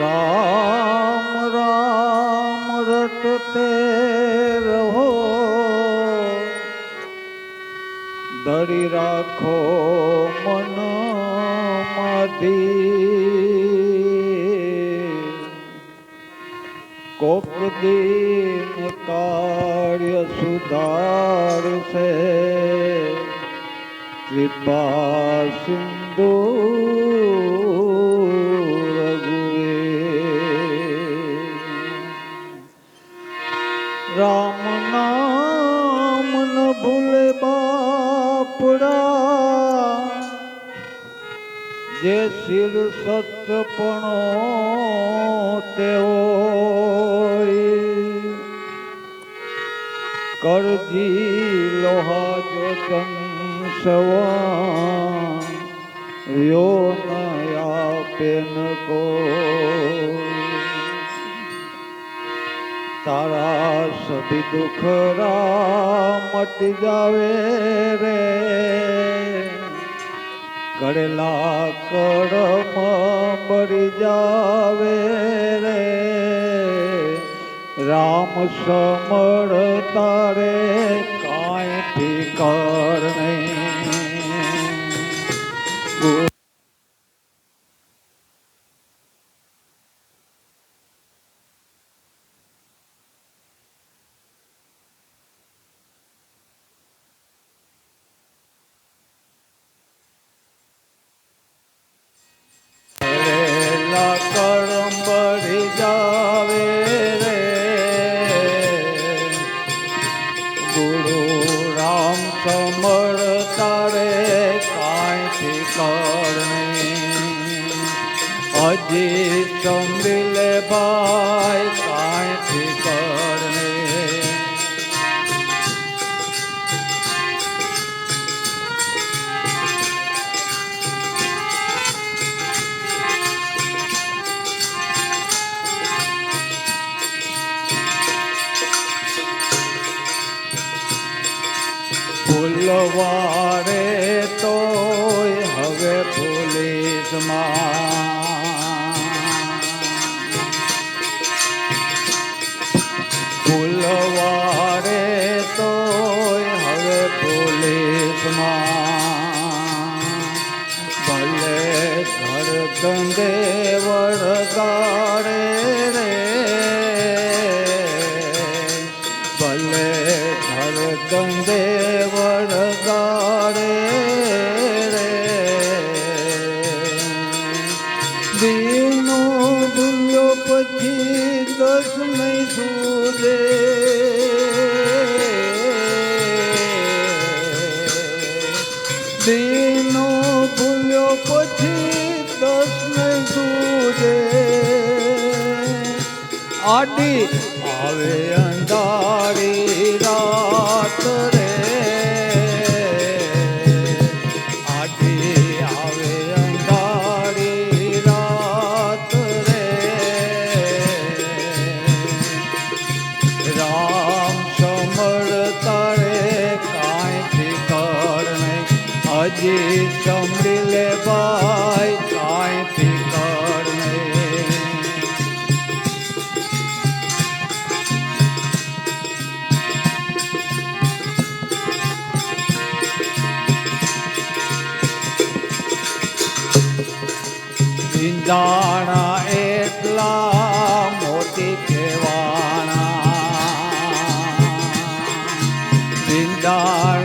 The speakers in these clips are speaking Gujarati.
રામ রাখো মন মাদি কোপদিন কার্য সুধার সে। কৃপা সিন্ধু রাম নাম જે શિર સત્યપણો તેઓ કરજી લોહા જોતન સવા યો ન આપે ન કો તારા સભી દુખરા મટી જાવે રે. કરેલા કરમ મરી જાવે રે. રામ સમળ તારે કાંઈ ફિકર નહીં અજી સંભિલે ભાઈ કાંઈ કરણે ફૂલવારે તોય હવે પોલીસ પોલીસ ભલે ગંગે વળગાડે રે. ભલે ગંગે વળગાડે રે. દીનો દુલ્યો પછી દસ નહીં સૂજે. આડી આવે અંધારી રાત રે. અજી ચમડી અંધારી વિંદાણા એટલા મોતી કહેવાણા વિંદાણા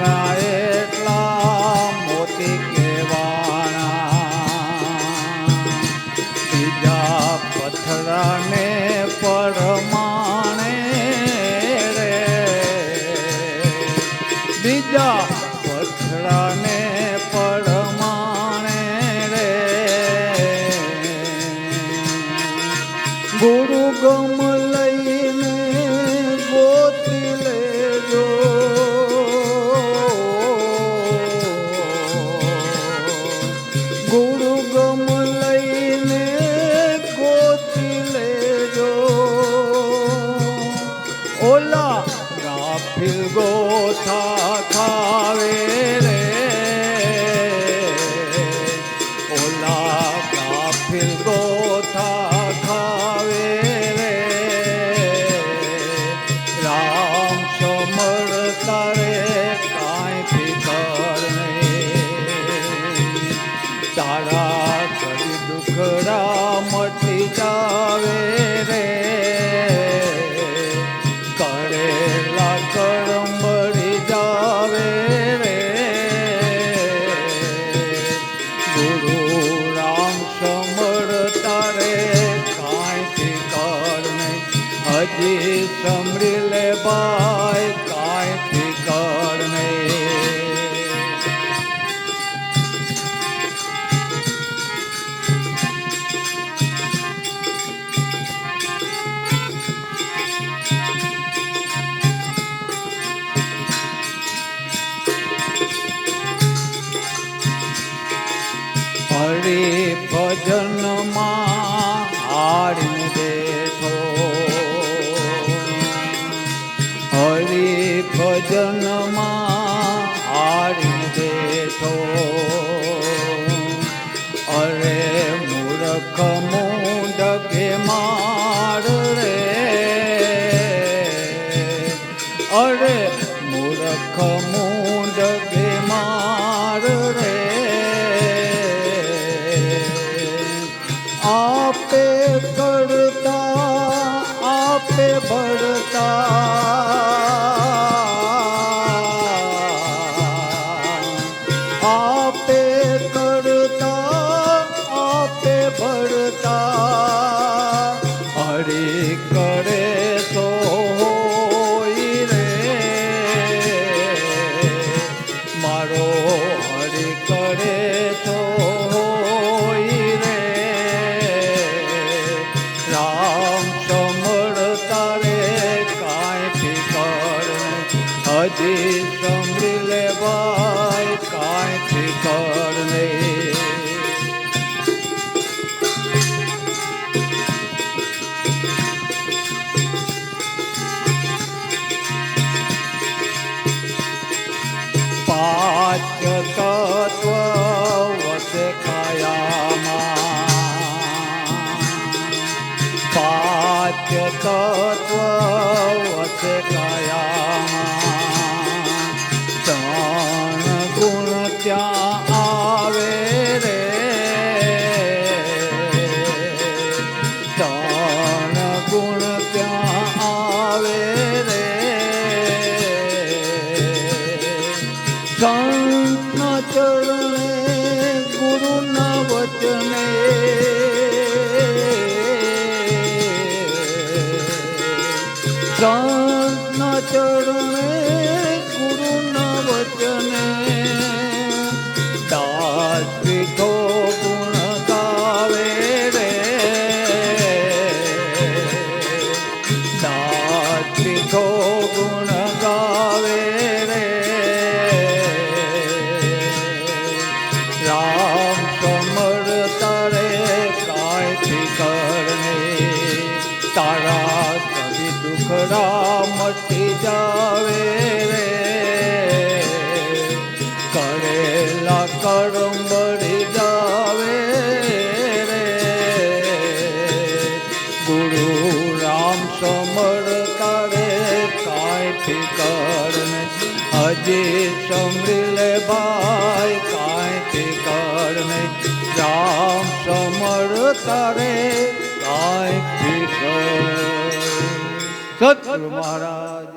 હજી સમજી લેવાય કાંઈથી કરને ચાંદ ના ચડો સમરીલે ભાઈ કાંઈ કર નહીં રામ સમર તારે કાંઈ સતગુરુ મહારાજ